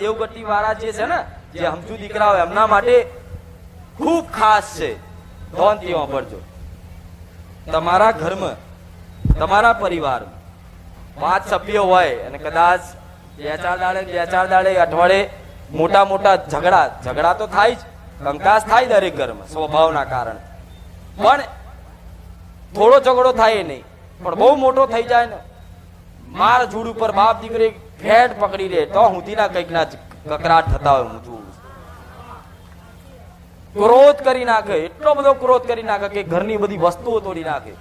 દેવગતિ વાળા જે છે ને, જે હમજુ દીકરા હોય, એમના માટે ખૂબ ખાસ છે. ધોનથી વાપરજો તમારા ઘરમાં, તમારા પરિવારમાં પાંચ સભ્યો હોય અને કદાચ બે ચાર દાડે, બે ચાર દાડે અઠવાડિયે મોટા મોટા ઝઘડા ઝઘડા તો થાય જ, કંકાસ થાય દરેક ઘરમાં, સ્વભાવના કારણે. પણ થોડો ઝઘડો થાય નહીં, પણ બહુ મોટો થઈ જાય ને, માર ઝૂડ ઉપર બાપ દીકરી ફેટ પકડી લે, તો હુંથી કંઈક ના કકરાટ થતા હોય હું જોઉં. ક્રોધ કરી નાખે, એટલો બધો ક્રોધ કરી નાખે કે ઘરની બધી વસ્તુઓ તોડી નાખે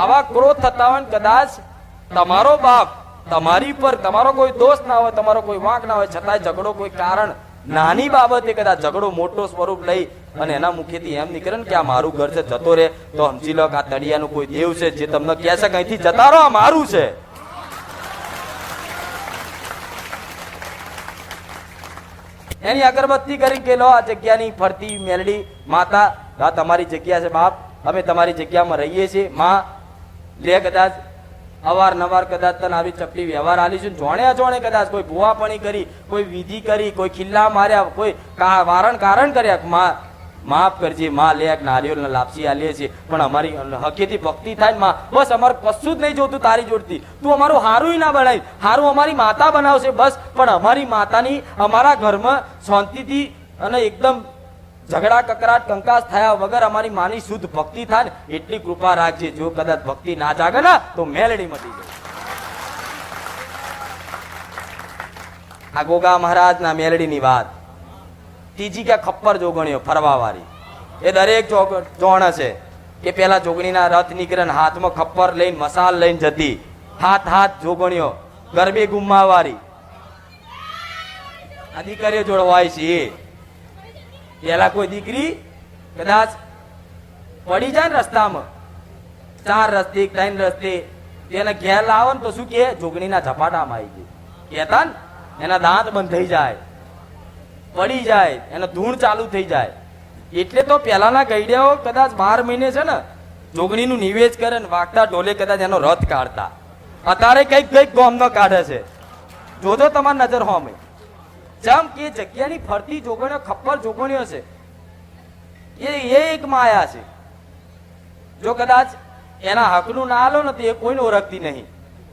આવા ક્રોધ થતા હોય કદાચ તમારો બાપ તમારી પર તમારો કોઈ દોષ ના હોય, તમારો કોઈ વાંક ના હોય, છતાંય ઝઘડો કોઈ કારણ નાની બાબતે કદાચ ઝઘડો મોટો સ્વરૂપ લઈ અને એના મુખેથી એમ નીકળે ને કે આ મારું ઘર છે, જતો રે તો સમજી લો કે આ તળિયાનું કોઈ દેવ છે, જે તમને કહે છે અહીંથી જતા રહો, આ મારું છે એની અગરબત્તી કરી કે લો, આ જગ્યાની ફરતી મેલડી માતા, આ તમારી જગ્યા છે બાપ, અમે તમારી જગ્યામાં રહીએ છીએ. માં, લે કદાચ અવારનવાર કદાચ તને આવી ચપલી વ્યવહાર આલીશું જોણે અજોણે કદાચ કોઈ ભૂવાપણી કરી, કોઈ વિધિ કરી, કોઈ ખિલ્લા માર્યા, કોઈ વારણ કારણ કર્યા. માં માફ કરજે, માં લે એક નારિયેળ લાપસી આલીએ છીએ પણ અમારી હકીતી ભક્તિ થાયમાં, બસ અમારે કશું જ નહીં જોતું તારી જોડતી તું અમારું હારું ના બનાવી હારું અમારી માતા બનાવશે બસ. પણ અમારી માતાની અમારા ઘરમાં શાંતિથી અને એકદમ ઝઘડા, કકરાટ, કંકાસ થયા વગર અમારી માની શુદ્ધ ભક્તિ થાય ને, એટલી કૃપા રાખજે. જો કદાચ ભક્તિ ના જાગે ને, તો મેલડી મટી જાય. આ ગોગા મહારાજના મેલડીની વાત. ત્રીજી કે ખપ્પર જોગણીઓ ફરવા વાળી એ દરેક જોણ છે. કે પેલા જોગણીના રથ નીકળે ને હાથમાં ખપ્પર લઈને મસાલ લઈને જતી. હાથ હાથ જોગણીઓ, ગરબી ગુમવાવાળી આ દીકરીઓ જોડવાય છે. પેલા કોઈ દીકરી કદાચ પડી જાય ને રસ્તામાં. ચાર રસ્તે ત્રણ રસ્તે. એને ઘેર લાવો ને તો શું કે જોગણીના ઝપાટામાં આવી ગઈ કહેતા ને, એના દાંત બંધ થઈ જાય. પડી જાય, એનો ધૂણ ચાલુ થઈ જાય. એટલે તો પહેલાના ગઈડિયાઓ કદાચ બાર મહિને છે ને, જોગણીનું નિવેશ કરે ને વાગતા ઢોલે કદાચ એનો રથ કાઢતા. અત્યારે કંઈક કંઈક ગોમનો કાઢે છે. જોજો તમાર નજર હોમે. જેમ કે જગ્યાની ફરતી જોગણીઓ ખપ્પર જોગણીઓ છે. એ એ એક માયા છે. જો કદાચ એના હકનું ના આલો ને તો એ કોઈને ઓળખતી નહીં.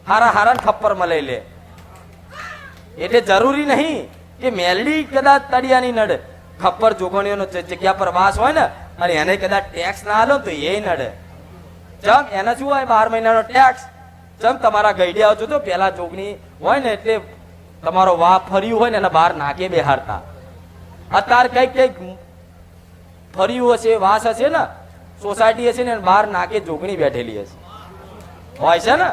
હારા હારા ખપ્પર લઈ લે. એટલે જરૂરી નહીં કે મેલડી કદાચ તળિયાની નડે. ખપ્પર જોગણીઓનો જગ્યા પર વાસ હોય ને, અને એને કદાચ ટેક્સ ના આલો તો એ નડે. ચમ, એને શું હોય? બાર મહિનાનો ટેક્સ ચમ, તમારા ગઈડિયા જોજો, પેલા જોગણી હોય ને એટલે તમારો વા ફર્યું હોય ને એને બહાર નાકે બેહારતા અત્યારે કંઈક કંઈક ફર્યું હશે, વાસ હશે ને, સોસાયટી હશે ને બહાર નાકે જોગણી બેઠેલી હશે. હોય છે ને?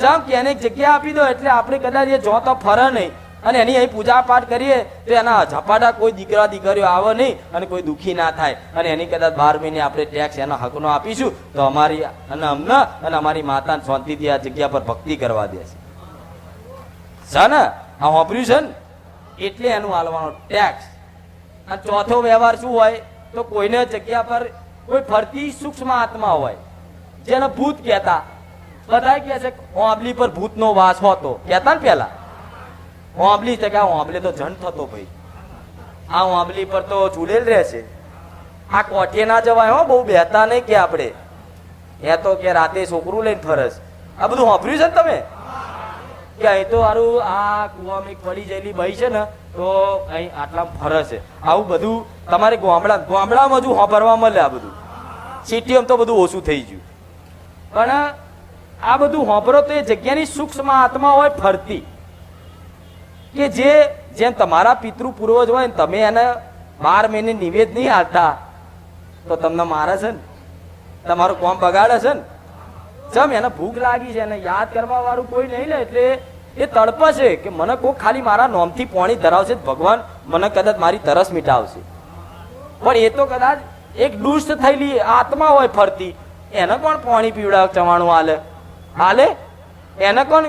ચમ, કે એને જગ્યા આપી દો, એટલે આપણે કદાચ એ જો તો ફરે નહીં. અને એની અહીં પૂજા પાઠ કરીએ તો એના ઝપાટા કોઈ દીકરા દીકરીઓ આવે નહીં અને કોઈ દુઃખી ના થાય. અને એની કદાચ બાર મહિને આપણે ટેક્સ એના હકનો આપીશું તો અમારી અને અમને અને અમારી માતાને શાંતિથી આ જગ્યા પર ભક્તિ કરવા દેશે છે. ને આ વાપર્યું છે ને એટલે એનું હાલવાનો ટેક્સ અને ચોથો વ્યવહાર શું હોય? તો કોઈને જગ્યા પર કોઈ ફરતી સૂક્ષ્મ આત્મા હોય, જેને ભૂત કહેતા. બધા કહે છે ઓબલી પર ભૂતનો વાસ હોતો. કહેતા ને પેલા ઓંબલી છે કે આ ઓંબલી તો જણ થતો ભાઈ. આ ઓબલી પર તો ચૂડેલ રહેશે આ કોઠે ના જવાય હો, બહુ બેહતા નહીં કે આપણે. એ તો કે રાતે છોકરું લઈને ફરસ આ બધું વાપર્યું છે ને તમે? કે અહીં તો હારું આ કુવામાં પડી ગયેલી ભાઈ છે ને, તો અહીં આટલા ફરસ છે. આવું બધું તમારે ગામડા, ગામડામાં હજુ વાપરવા મળે આ બધું. સિટીમાં તો બધું ઓછું થઈ ગયું. પણ આ બધું હોંભરો તો એ જગ્યાની સૂક્ષ્મ આત્મા હોય ફરતી. કે જે જેમ તમારા પિતૃ પૂર્વજ હોય ને તમે એને બાર મહિને નિવેદ નહીં હાલતા તો તમને મારે છે ને? તમારું કોમ બગાડે છે ને? ચમ એને ભૂખ લાગી છે એને યાદ કરવા વાળું કોઈ નહીં લે, એટલે એ તડપ છે કે મને કોઈ ખાલી મારા નોમથી પોણી ધરાવશે ભગવાન, મને કદાચ મારી તરસ મીટાવશે. પણ એ તો કદાચ એક દુષ્ટ થયેલી આત્મા હોય ફરતી, એને કોણ પાણી પીવડાવ, ચવાણું હાલે હાલે એને કોણ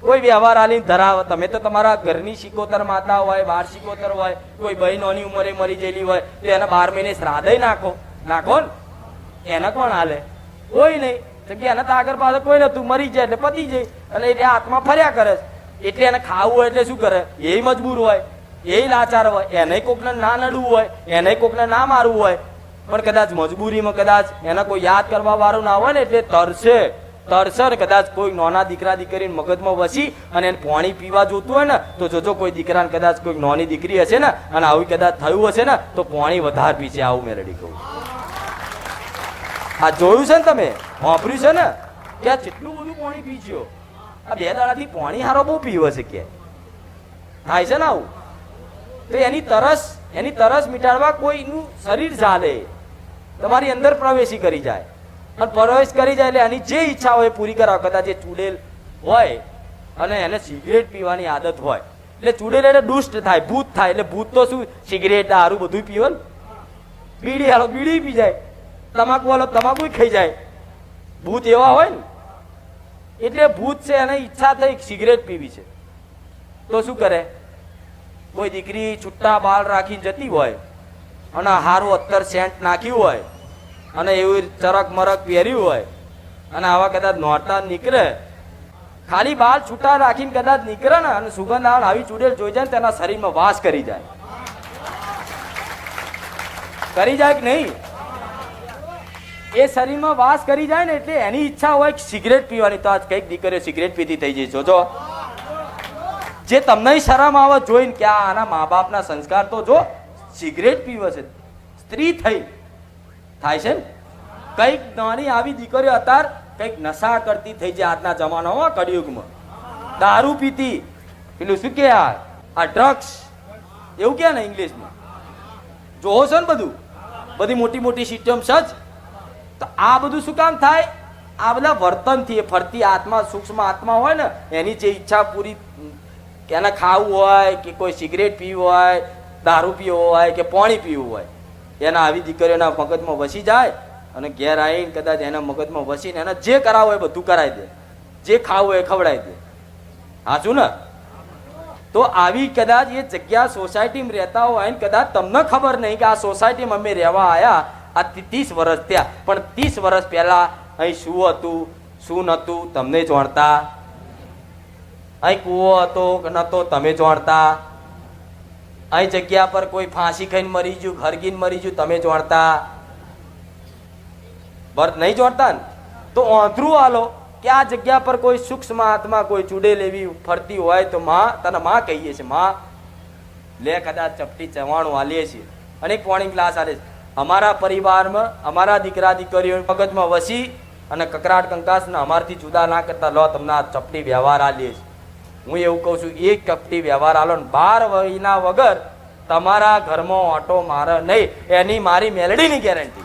કોઈ વ્યવહાર હાલી ધરાવે તમે તો તમારા ઘરની શિકોતર માતા હોય, બાર શિકોતર હોય, કોઈ બહેન નાની ઉંમરે મરી ગયેલી હોય, તો એના બાર મહિને શ્રાદ્ધય નાખો. નાખો ને? એને કોણ હાલે? કોઈ નહીં. તો કે એને તો આગળ પાછળ કોઈ નતું મરી જાય એટલે પતી જાય. અને એટલે આત્મા ફર્યા કરે એટલે એને ખાવું હોય એટલે શું કરે? એ મજબૂર હોય. એ લાચાર હોય. એને કોકને ના નડવું હોય. એને કોકને ના મારવું હોય. પણ કદાચ મજબૂરીમાં કદાચ એને કોઈ યાદ કરવા વાળું ના હોય ને એટલે તરસે તરસે ને કદાચ કોઈ નાના દીકરા દીકરીને મગજમાં વસી અને એને પાણી પીવા જોતું હોય ને, તો જોજો કોઈ દીકરાને કદાચ કોઈ નાની દીકરી હશે ને, અને આવું કદાચ થયું હશે ને, તો પાણી વધારે પીશે આવું મેં રેડી કહું. આ જોયું છે ને તમે? વાપર્યું છે ને? કે આ જેટલું બધું પાણી પીચ્યો આ બે દાડાથી પાણી હારો બહુ પીવે છે કે. થાય છે ને આવું? તો એની તરસ એની તરસ મિટાડવા કોઈનું શરીર ચાલે તમારી અંદર પ્રવેશી કરી જાય. અને પ્રવેશ કરી જાય એટલે એની જે ઈચ્છા હોય પૂરી કરાવ. કદાચ એ ચૂડેલ હોય અને એને સિગરેટ પીવાની આદત હોય. એટલે ચૂડેલ એટલે દુષ્ટ થાય, ભૂત થાય. એટલે ભૂત તો શું? સિગરેટ, દારૂ બધું પીવે ને બીડી હાલો બીડી પી જાય. તમાકુ હાલો તમાકુ ખાઈ જાય. ભૂત એવા હોય ને. એટલે ભૂત છે, એને ઈચ્છા થઈ સિગરેટ પીવી છે. તો શું કરે? કોઈ દીકરી છુટ્ટા બાળ રાખીને જતી હોય અને હારું અત્તર સેન્ટ નાખ્યું હોય અને એવું ચરક મરક પહેર્યું હોય. અને આવા કદાચ નોરતા નીકળે. ખાલી બાલ છૂટા રાખીને કદાચ નીકળે ને અને સુગંધ આવે આવી ચૂડેલ જોઈ જાય ને તેના શરીરમાં વાસ કરી જાય. કરી જાય કે નહીં? એ શરીરમાં વાસ કરી જાય ને એટલે એની ઈચ્છા હોય કે સિગરેટ પીવાની. તો આજ કંઈક દીકરીઓ સિગરેટ પીતી થઈ જઈ. જોજો. જે તમને શરમ આવે જોઈને કે આના મા બાપના સંસ્કાર તો જો સિગરેટ પીવે છે. સ્ત્રી થઈ. થાય છે કંઈક નાની આવી દીકરીઓ અત્યાર કંઈક નશા કરતી થઈ જાય આજના જમાનામાં કળિયુગમાં. દારૂ પીતી. પેલું શું કે આ આ ડ્રગ્સ એવું કે ને ઇંગ્લિશમાં? જોવો છો ને બધું? બધી મોટી મોટી સિસ્ટમ છે જ. તો આ બધું શું કામ થાય? આ બધા વર્તનથી ફરતી આત્મા, સૂક્ષ્મ આત્મા હોય ને, એની જે ઈચ્છા પૂરી, એને ખાવું હોય કે કોઈ સિગરેટ પીવું હોય, દારૂ પીવો હોય કે પાણી પીવું હોય એના આવી દીકરીઓના મગજમાં વસી જાય અને ઘેર આવીને કદાચ એના મગજમાં વસીને એને જે કરાવો એ બધું કરાવી દે. જે ખાવું એ ખવડાવી દે. હાચું ને? તો આવી કદાચ એ જગ્યા સોસાયટીમાં રહેતા હોય ને કદાચ તમને ખબર નહીં કે આ સોસાયટીમાં અમે રહેવા આવ્યા આ ત્રીસ વર્ષ થયા. પણ ત્રીસ વર્ષ પહેલા અહીં શું હતું, શું નહોતું, તમને જાણતા? અહીં કૂવો હતો કે નહોતો, તમે જાણતા? અહીં જગ્યા પર કોઈ ફાંસી ખાઈને મરી ગયું ખરગીન મરી ગયું, તમે જોણતા બર્થ નહીં જોડતા ને? તો ઓંધરું આલો કે આ જગ્યા પર કોઈ સૂક્ષ્મ આત્મા, કોઈ ચૂડેલ એવી ફરતી હોય તો માં, તને માં કહીએ છીએ, માં. લે કદાચ ચપટી ચવાણું આલીએ છીએ. અને એક પોણી ગ્લાસ હાલે છે. અમારા પરિવારમાં, અમારા દીકરા દીકરીઓ મગજમાં વસી અને કકરાટ કંકાસને અમારથી જુદા ના કરતા લો, તમને આ ચપટી વ્યવહાર હાલીએ છીએ. હું એવું કહું છું, એક કપટી વ્યવહાર આલો ને બાર વયના વગર તમારા ઘરમાં ઓટો મારે નહીં, એની મારી મેલડીની ગેરંટી.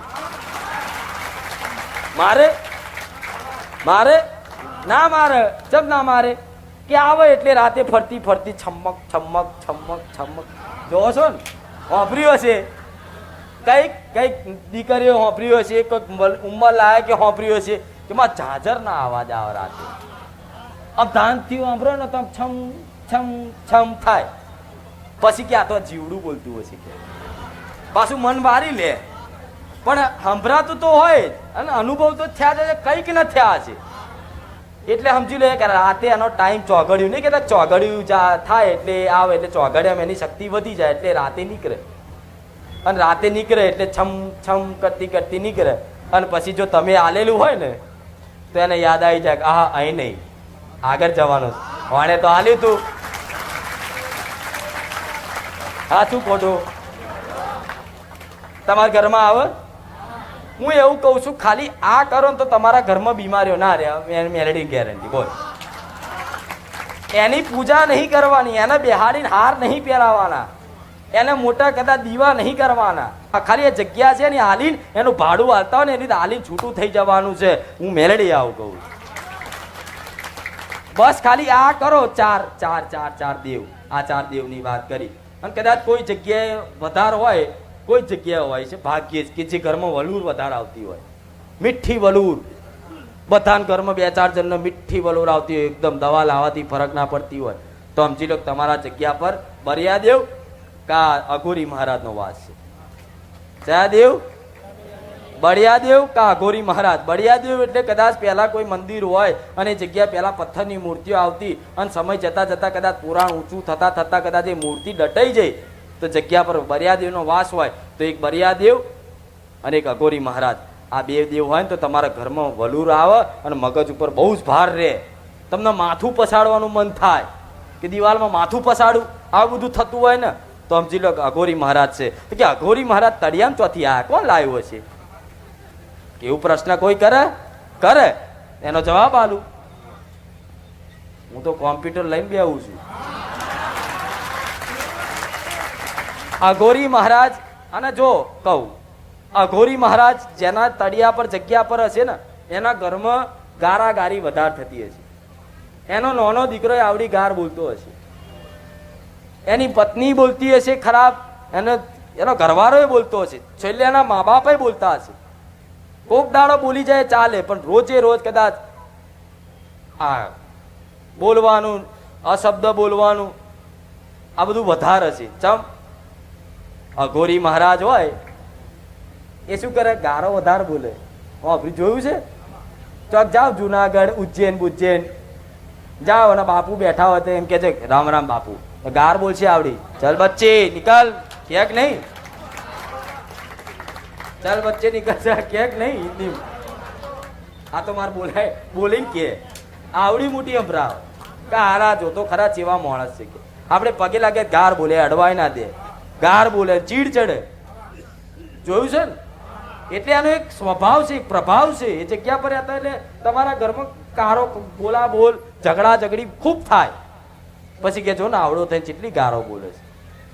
મારે? મારે? ના મારે, જબ ના મારે? કે આવે એટલે રાતે ફરતી ફરતી છમક છમક છમક છમક. જોવો છો ને? હોંભર્યું હશે? કંઈક કંઈક દીકરીઓ હોંભર્યું હશે, કંઈક ઉંમર લાયક કે હશે, કે માં ઝાઝરના અવાજ આવે રાતે? આમ ધાનથી સાંભળો ને તો છમ છમ છમ થાય. પછી ક્યાં આ તો જીવડું બોલતું હશે કે. પાછું મન વારી લે. પણ સંભળાતું તો હોય અને અનુભવ તો થયા છે, કંઈક ન થયા છે. એટલે સમજી લે કે રાતે એનો ટાઈમ ચોગડ્યું નહીં, કે ચોગડ્યું થાય એટલે આવે એટલે ચોગડ્યા એની શક્તિ વધી જાય એટલે રાતે નીકળે. અને રાતે નીકળે એટલે છમ છમ કરતી કરતી નીકળે. અને પછી જો તમે આલેલું હોય ને, તો એને યાદ આવી જાય કે, આહા, અહીં નહીં. આગળ જવાનું છે. વાણે તો હાલ્યું તું. હા, શું ખોટું? તમારા ઘરમાં આવે. હું એવું કહું છું, ખાલી આ કરો ને તો તમારા ઘરમાં બીમારીઓ ના રહે. મેલેડી ગેરંટી બોલ. એની પૂજા નહીં કરવાની, એને બેહાડીને હાર નહીં પહેરાવાના. એને મોટા કદાચ દીવા નહીં કરવાના. ખાલી એ જગ્યા છે ને એ હાલીને એનું ભાડું હાલતા હોય ને એની રીતે હાલીને છૂટું થઈ જવાનું છે. હું મેલેડી આવું કહું બસ ખાલી આ કરો, ચાર ચાર ચાર ચાર દેવ. આ ચાર દેવની વાત કરી. અને કદાચ કોઈ જગ્યાએ વધાર હોય, કોઈ જગ્યાએ હોય છે, ભાગ્યે જ કે જે ઘરમાં વલુર વધારે આવતી હોય. મીઠી વલુર. બધાના ઘરમાં બે, ચાર જણને મીઠી વલુર આવતી હોય, એકદમ દવા લાવવાથી ફરક ના પડતી હોય. તો સમજી લો તમારા જગ્યા પર બરિયાદેવ કા અઘોરી મહારાજનો વાસ છે. જયાદેવ? બળિયાદેવ કા અઘોરી મહારાજ. બળિયાદેવ એટલે કદાચ પહેલા કોઈ મંદિર હોય અને જગ્યા પહેલાં પથ્થરની મૂર્તિઓ આવતી અને સમય જતા જતા કદાચ પુરાણ ઊંચું થતા થતા કદાચ એ મૂર્તિ દટાઈ જાય. તો જગ્યા પર બરિયાદેવનો વાસ હોય તો એક બરિયાદેવ અને એક અઘોરી મહારાજ. આ બે દેવ હોય ને તો તમારા ઘરમાં વલુર આવે અને મગજ ઉપર બહુ જ ભાર રહે. તમને માથું પછાડવાનું મન થાય કે દિવાલમાં માથું પછાડું? આવું બધું થતું હોય ને તો સમજી લો અઘોરી મહારાજ છે. તો કે અઘોરી મહારાજ તળિયામ ચોથી આ કોણ લાવ્યો છે એવું પ્રશ્ન કોઈ કરે? કરે. એનો જવાબ આલું. હું તો કોમ્પ્યુટર લઈને બેહું છું. અઘોરી મહારાજ, અને જો કહું, અઘોરી મહારાજ જેના તળિયા પર જગ્યા પર હશે ને, એના ઘરમાં ગારાગારી વધારે થતી હશે. એનો નાનો દીકરો આવડી ગાર બોલતો હશે. એની પત્ની બોલતી હશે ખરાબ, એનો એનો ઘરવાળો બોલતો હશે. છેલ્લે એના મા બાપે બોલતા હશે. કોક દાડો બોલી જાય, ચાલે, પણ રોજે રોજ કદાચ આ બોલવાનું, અશબ્દ બોલવાનું, આ બધું વધારે છે. ચમ? અઘોરી મહારાજ હોય, એ શું કરે? ગારો વધારે બોલે. આપણે જોયું છે? ચોક જાઓ જુનાગઢ, ઉજ્જૈન, બુજ્જૈન. જાઓ અને બાપુ બેઠા હોય તો એમ કે છે, રામ રામ બાપુ. ગાર બોલશે આવડી. ચલ બચ્ચે નિકાલ ક્યાંક નહીં. ચાલ વચ્ચેની નિકલ ક્યાંક નહીં, હિન્દી આ તો મારે બોલાય બોલિંગ કે, આવડી મોટી અભરાવ કે હારા જો તો ખરા જેવા માણસ છે કે. આપણે પગે લાગે ગાર બોલે, અડવાય ના દે. ગાર બોલે, ચીડ ચડે. જોયું છે ને? એટલે આનો એક સ્વભાવ છે, એક પ્રભાવ છે. એ જગ્યા પર હતા એટલે તમારા ઘરમાં કારો બોલા બોલ, ઝઘડા ઝઘડી ખૂબ થાય. પછી કે જો ને આવડો થઈને કેટલી ગારો બોલે છે.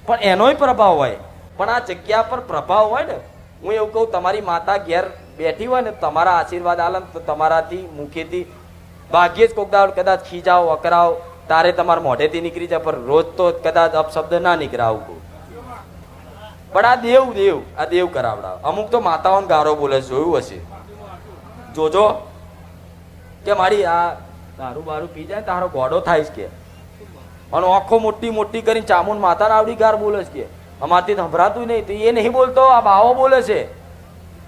પણ એનોય પ્રભાવ હોય. પણ આ જગ્યા પર પ્રભાવ હોય ને હું એવું કહું, તમારી માતા ઘેર બેઠી હોય ને, તમારા આશીર્વાદ આલમ તો તમારાથી મુખેથી ભાગ્યે જ કોક દાવ કદાચ ખીજાવ, અકરાવ, તારે તમારા મોઢેથી નીકળી જાય, પણ રોજ તો કદાચ અપશબ્દ ના નીકળાવું કહું પણ આ દેવ દેવ, આ દેવ કરાવડાવ. અમુક તો માતાઓને ગારો બોલે જોયું હશે. જોજો કે મારી આ દારૂ બારું પી જાય તારો ગોડો થાય છે કે. અને આંખો મોટી મોટી કરીને ચામુંડ માતાને આવડી ગાર બોલે છે કે. અમારથી તો સંભળાતું નહીં. તો એ નહીં બોલતો, આ બાવો બોલે છે.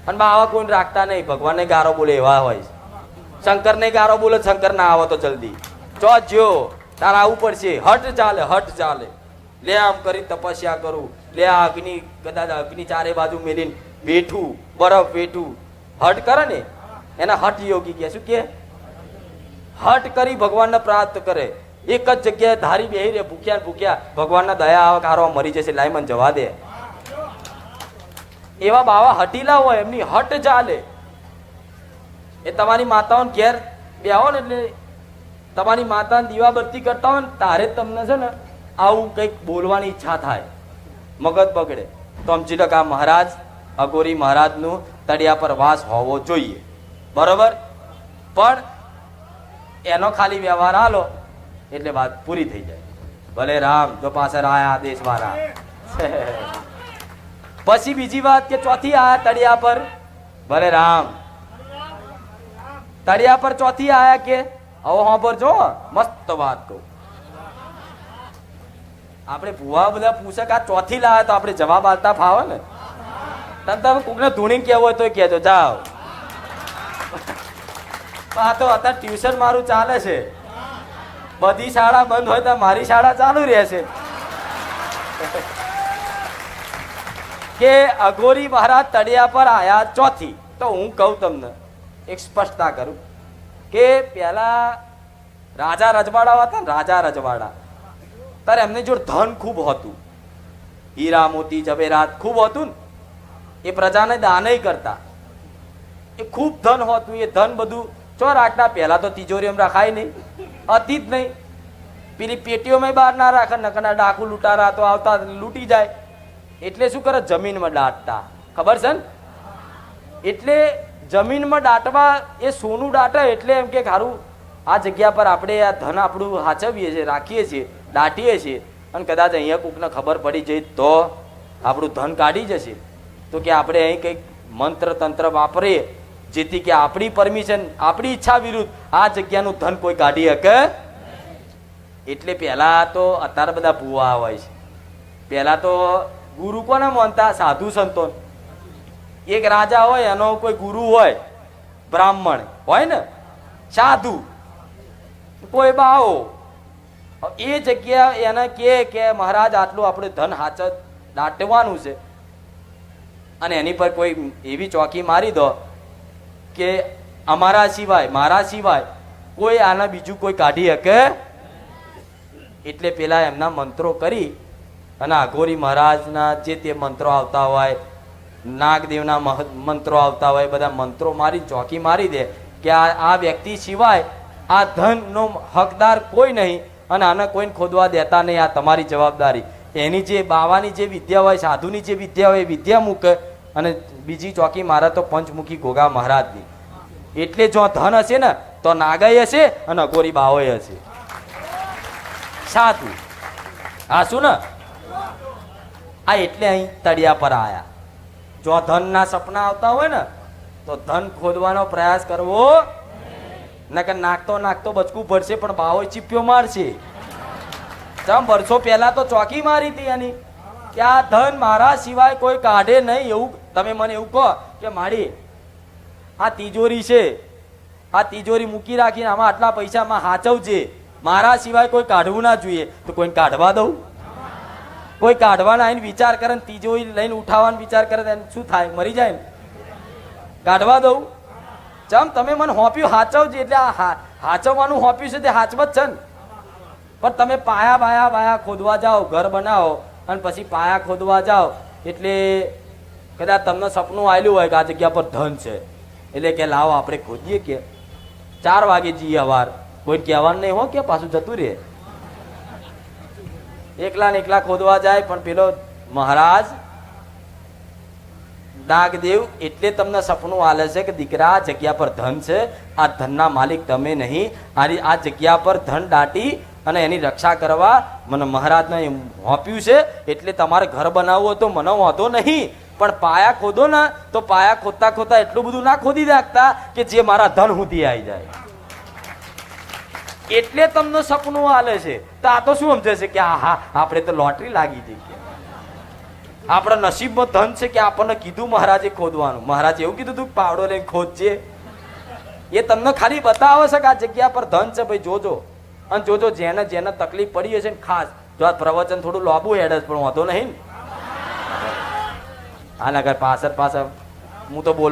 અને બાવા કોઈને રાખતા નહીં. ભગવાનને ગારો બોલે એવા હોય શંકરને ગારો બોલે, શંકર ના આવો તો જલ્દી. ચો જ્યો તારે આવવું પડશે. હટ ચાલે હટ ચાલે. લે આમ કરી તપસ્યા કરું. લે આ અગ્નિ, કદાચ અગ્નિ ચારે બાજુ મેલીને બેઠું, બરફ બેઠું. હટ કરે ને. એના હટ યોગી કે શું કે હટ કરી ભગવાનને પ્રાપ્ત કરે. એક જ જગ્યાએ ધારી બેહી રે ભૂખ્યા ભૂખ્યા ભગવાનના દયા આવે કારો મરી જશે લાઈમન જવા દે. એવા બાવા હટીલા હોય, એમની હટ ચાલે. એ તમારી માતાઓને ઘેર બેહો ને એટલે તમારી માતાને દીવાબત્તી કરતા હોય ને, તારે તમને છે ને આવું કંઈક બોલવાની ઈચ્છા થાય. મગજ બગડે. તો સમજી લો કે આ મહારાજ, અઘોરી મહારાજનું તળિયા પર વાસ હોવો જોઈએ. બરોબર? પણ એનો ખાલી વ્યવહાર આલો એટલે વાત પૂરી થઈ જાય. ભલે રામ જો પાછળ આયા દેશવાળા. પછી બીજી વાત કે ચોથી આયા તળિયા પર. ભલે રામ. તળિયા પર ચોથી આયા કે? હવે જો, મસ્ત વાત કહું. આપણે ભુવા બધા પૂછક આ ચોથી લાયા તો આપણે જવાબ આલતા ફાવે ને? તમે તમે કોકને ધૂણી કહેવો હોય તો કહેજો, જાઓ. આ તો અત્યારે ટ્યુશન મારું ચાલે છે. બધી શાળા બંધ હોય તો મારી શાળા ચાલુ રહેશે. કે અઘોરી મહારાજ તળિયા પર આયા ચોથી, તો હું કહું તમને, એક સ્પષ્ટતા કરું કે પહેલા રાજા રજવાડા હતા ને રાજા રજવાડા, ત્યારે એમની જોડે ધન ખૂબ હતું. હીરા, મોતી જવેરાત ખૂબ હતું ને. એ પ્રજાને દાનય કરતા. એ ખૂબ ધન હોતું, એ ધન બધું ચો રાખતા પહેલા તો તિજોરીમાં રખાય નહીં. હતી જ નહીં. પેલી પેટીઓમાં બહાર ના રાખે નકરના ડાકુ લૂંટારા તો આવતા લૂંટી જાય. એટલે શું કરે? જમીનમાં દાટતા. ખબર છે ને? એટલે જમીનમાં દાટવા એ સોનું દાટે એટલે એમ કે ખારું આ જગ્યા પર આપણે આ ધન આપણું હાચવીએ છીએ, રાખીએ છીએ, દાટીએ છીએ. અને કદાચ અહીંયા કોકને ખબર પડી જાય તો આપણું ધન કાઢી જશે. તો કે આપણે અહીં કંઈક મંત્ર તંત્ર વાપરીએ. જેથી કે આપણી પરમિશન, આપણી ઈચ્છા વિરુદ્ધ આ જગ્યાનું ધન કોઈ કાઢી શકે એટલે પહેલા તો અત્યારે બધા ભૂવા હોય છે. પહેલા તો ગુરુ કોને માનતા? સાધુ સંતો. એક રાજા હોય, એનો કોઈ ગુરુ હોય, બ્રાહ્મણ, હોય ને? સાધુ. કોઈ બાવો. એ જગ્યા એને કે કે મહારાજ, આટલું આપણે ધન હાચ દાટવાનું છે. અને એની પર કોઈ એવી ચોકી મારી દો. કે અમારા સિવાય, મારા સિવાય કોઈ આના બીજું કોઈ કાઢી શકે? એટલે પેલા એમના મંત્રો કરી અને આઘોરી મહારાજના જે તે મંત્રો આવતા હોય, નાગદેવના મંત્રો આવતા હોય બધા મંત્રો મારી, ચોકી મારી દે કે આ આ વ્યક્તિ સિવાય આ ધનનો હકદાર કોઈ નહીં અને આને કોઈને ખોદવા દેતા નહીં, આ તમારી જવાબદારી. એની જે બાવાની જે વિદ્યા હોય, સાધુની જે વિદ્યા હોય, એ વિદ્યા મૂકે અને બીજી ચોકી મારે તો પંચમુખી ગોગા મહારાજની. એટલે જો ધન હશે ને, તો નાગાઈ હશે અને અઘોરી બાવોય હશે. સાચું. હા, શું ને? આ એટલે અહીં તળિયા પર આયા. જો ધનના સપના આવતા હોય ને, તો ધન ખોદવાનો પ્રયાસ કરવો નકર નાખતો નાખતો બચકું ભરશે, પણ બાવો ચીપ્યો મારશે. ચમ, વર્ષો પહેલા તો ચોકી મારી હતી એની. કે આ ધન મારા સિવાય કોઈ કાઢે નહીં એવું તમે મને એવું કહો કે માડી આ તિજોરી છે, આ તિજોરી મૂકી રાખીને આમાં આટલા પૈસામાં હાચવજે, મારા સિવાય કોઈ કાઢવું ના જોઈએ. તો કોઈને કાઢવા દઉં? કોઈ કાઢવાના આવીને વિચાર કરે ને તિજોરી લઈને ઉઠાવવાનો વિચાર કરે એને શું થાય? મરી જાય ને? કાઢવા દઉં? ચમ, તમે મને હોપ્યું હાચવજે એટલે આ હાચવવાનું હોપ્યું છે તે હાચવત છે ને? પણ તમે પાયા બાયા બાયા ખોદવા જાઓ, ઘર બનાવો અને પછી પાયા ખોદવા જાઓ એટલે કદાચ તમને સપનું આવેલું હોય કે આ જગ્યા પર ધન છે. એટલે કે લાવો આપણે ખોદીએ કે ચાર વાગે જઈએ અવાર કોઈ કહેવાનું નહીં હો કે પાછું જતું રહે. એકલા ને એકલા ખોદવા જાય, પણ પેલો મહારાજ નાગદેવ એટલે તમને સપનું આલે છે કે દીકરા, આ જગ્યા પર ધન છે, આ ધનના માલિક તમે નહીં. આ આ જગ્યા પર ધન દાટી અને એની રક્ષા કરવા મને મહારાજને હોપ્યું છે. એટલે તમારે ઘર બનાવવું તો મને વાંધો નહીં. પણ પાયા ખોદો ને, તો પાયા ખોદતા ખોદતા એટલું બધું ના ખોદી નાખતા કે જે મારા ધન સુધી આવી જાય. એટલે તમને સપનું હાલે છે. તો આ તો શું સમજે છે કે આ હા આપણે તો લોટરી લાગી જઈ કે આપણા નસીબમાં ધન છે કે આપણને કીધું મહારાજે ખોદવાનું. મહારાજે એવું કીધું તું પાવડો લઈને ખોદજે. એ તમને ખાલી બતાવે છે કે આ જગ્યા પર ધન છે, ભાઈ જોજો. અને જોજો જેને જેને તકલીફ પડી હશે ને ખાસ. જો આ પ્રવચન થોડું લાંબુ હેડ જ પણ વાંધો નહીં ને. હા નગર પાછળ પાછળ. હું તો બોલ